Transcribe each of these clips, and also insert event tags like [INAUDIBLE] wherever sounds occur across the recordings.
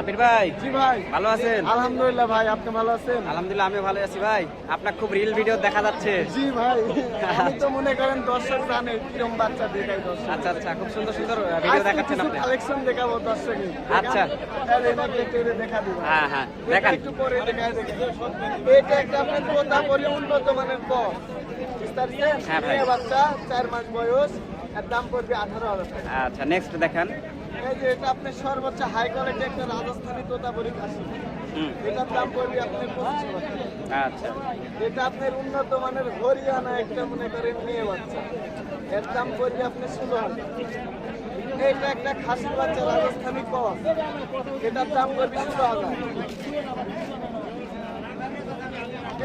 সাবির ভাই? জি ভাই। ভালো আছেন? আলহামদুলিল্লাহ ভাই আপনি ভালো আছেন? আলহামদুলিল্লাহ আমি ভালো আছি ভাই। আপনার খুব রিল ভিডিও দেখা যাচ্ছে। জি ভাই [LAUGHS] আমি তো মনে করেন দর্শক জানে কিরম বাচ্চা দেখাই দর্শক। আচ্ছা আচ্ছা খুব সুন্দর সুন্দর ভিডিও দেখাচ্ছেন আপনি। কালেকশন দেখাবো দর্শকে। আচ্ছা। তাহলে এনাকে একটু এটা দেখা দিব হ্যাঁ হ্যাঁ দেখান। একটু পরে দেখাই দেখি এটা একটা আপনার কথা বলি উন্নত মানের কম বিস্তারিত হ্যাঁ ভাই। বাচ্চা চার মাস বয়স এর দাম পড়বে আঠারো হাজার টাকা। আচ্ছা নেক্সট দেখান। এই যে এটা আপনি সর্বোচ্চ হাই কোয়ালিটি একটা রাজস্থানী তোতাপুরি খাসি। এটার দাম পড়বে আপনি পঁচিশ আচ্ছা। এটা আপনার উন্নত মানের হরিয়ানা একটা মনে করেন মেয়ে বাচ্চা। এর দাম পড়বে আপনি ষোলো হাজার এটা একটা খাসির বাচ্চা রাজস্থানী কম এটার দাম পড়বে ষোলো হাজার।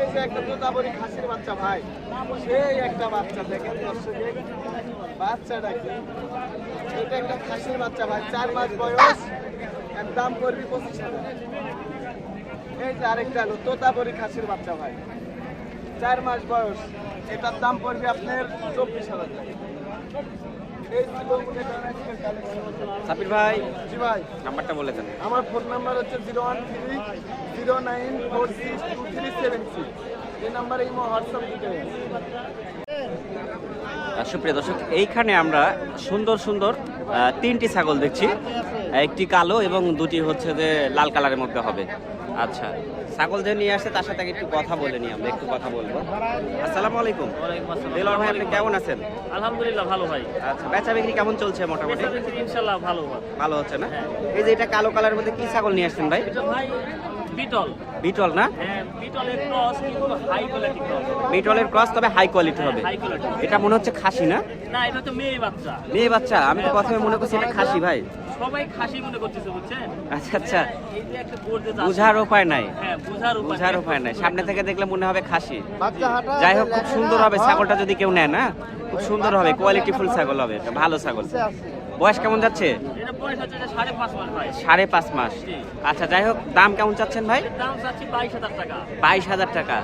এই যে একটা তোতাবরি খাসির বাচ্চা ভাই, সেই একটা বাচ্চা দেখেন বাচ্চাটা কি? একটা খাসির বাচ্চা ভাই, চার মাস বয়স, এর দাম পড়বে পঁচিশ হাজার। এই যে আরেকটা খাসির বাচ্চা ভাই, চার মাস বয়স, এটার দাম পড়বে আপনার চব্বিশ হাজার টাকা। সাবির ভাই জি ভাই। নাম্বারটা বলে দেন। আমার ফোন নাম্বার হচ্ছে zero one three zero nine four six two three seven six. সুপ্রিয় দর্শক এইখানে আমরা সুন্দর সুন্দর তিনটি ছাগল দেখছি। একটি কালো এবং দুটি হচ্ছে যে লাল কালারের মধ্যে হবে। আচ্ছা ছাগল যে নিয়ে আসছে তার সাথে আগে একটু কথা বলে নিই আমরা একটু কথা বলব। আসসালামু আলাইকুম। দেলোয়ার ভাই আপনি কেমন আছেন? আলহামদুলিল্লাহ ভালো ভাই। আচ্ছা বেচা বিক্রি কেমন চলছে মোটামুটি? ইনশাল্লাহ ভালো ভালো হচ্ছে না? এই যে এটা কালো কালারের মধ্যে কি ছাগল নিয়ে আসছেন ভাই? ভাই বিটল বিটল না? হ্যাঁ বিটলের ক্রস কিন্তু হাই কোয়ালিটি বিটলের ক্রস তবে হাই কোয়ালিটি হবে। এটা মনে হচ্ছে খাসি না? না এটা তো মেয়ে বাচ্চা। মেয়ে বাচ্চা আমি তো প্রথমে মনে করছি এটা খাসি ভাই। সবাই খাসি মনে করতেছে বুঝছেন? আচ্ছা আচ্ছা। এই যে একটা গোর্জে বুঝার উপায় নাই। হ্যাঁ বুঝার উপায় নাই। সামনে থেকে দেখলে মনে হবে খাসি। যাই হোক খুব সুন্দর হবে ছাগলটা যদি কেউ নেয় না? খুব সুন্দর হবে কোয়ালিটি ফুল ছাগল হবে ভালো ছাগল। বয়স কেমন যাচ্ছে? সাড়ে পাঁচ মাস ভাই। আচ্ছা যাই হোক দাম কেমন চাচ্ছেন ভাই? বাইশ হাজার টাকা।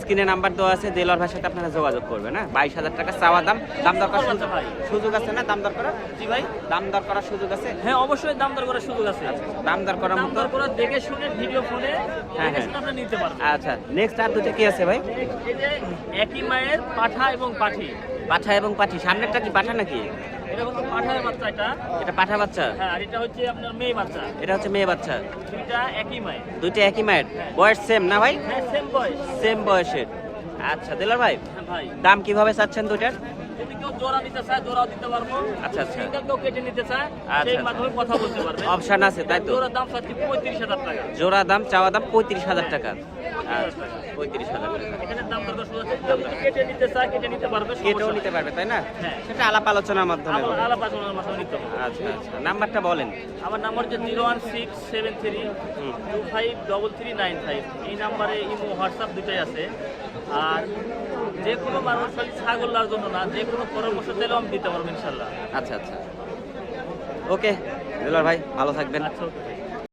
স্ক্রিনে নাম্বার দেওয়া আছে দেলোয়ার ভাইয়ের সাথে আপনারা যোগাযোগ করবেন না বাইশ হাজার টাকা চাওয়া দাম। দাম দর করার আচ্ছা সুযোগ আছে না দাম দর করার? জি ভাই। দাম দর করার সুযোগ আছে? হ্যাঁ অবশ্যই দাম দর করার সুযোগ আছে। দাম দর করার মতো দেখে শুনে ভিডিও ফোনে হ্যাঁ, হ্যাঁ। নিতে পারবেন। আচ্ছা নেক্সট আর দুটো কি আছে ভাই? একই মায়ের পাঠা এবং পাঠি। পাঠা এবং পাঠি সামনেরটা কি পাঠা নাকি? এটা কিন্তু পাঠার বাচ্চা এটা। এটা পাঠা বাচ্চা? হ্যাঁ আর এটা হচ্ছে আপনার মেয়ে বাচ্চা। এটা হচ্ছে মেয়ে বাচ্চা। দুইটা একই মায়ের। দুইটা একই মায়ের? বয়স সেম না ভাই? হ্যাঁ সেম বয়স। সেম বয়সের। আচ্ছা দিলার ভাই হ্যাঁ ভাই। দাম কীভাবে চাচ্ছেন দুইটার? যদি কেউ জোড়া নিতে চায় জোড়াও দিতে পারব। আচ্ছা, আচ্ছা। কেউ কেটে নিতে চায় আচ্ছা, সেই। মাধ্যমে কথা বলতে পারবে। অপশন আছে তাই তো। দাম চাচ্ছি পঁয়ত্রিশ হাজার টাকা। জোড়া দাম চাওয়া দাম পঁয়ত্রিশ হাজার টাকা। আচ্ছা। পঁয়ত্রিশ হাজার এখানে দাম দর কেটে নিতে চায় কেটে নিতে পারবে কেটেও নিতে পারবে তাই না? হ্যাঁ। সেটা আলাপ আলোচনার মাধ্যমে আলাপ আলোচনার মাধ্যমে নিতে হবে। আচ্ছা আচ্ছা। নাম্বারটা বলেন। আমার নাম্বার হচ্ছে zero one six seven three. Two five double three nine five. এই নাম্বারে ইমো হোয়াটসঅ্যাপ দুটোই আছে। আর যে কোনো মানুষ ছাগল জন্য না যে কোনো পরামর্শ দিলেও আমি দিতে পারব ইনশাল্লাহ। আচ্ছা আচ্ছা। ওকে দিলার ভাই ভালো থাকবেন। আচ্ছা.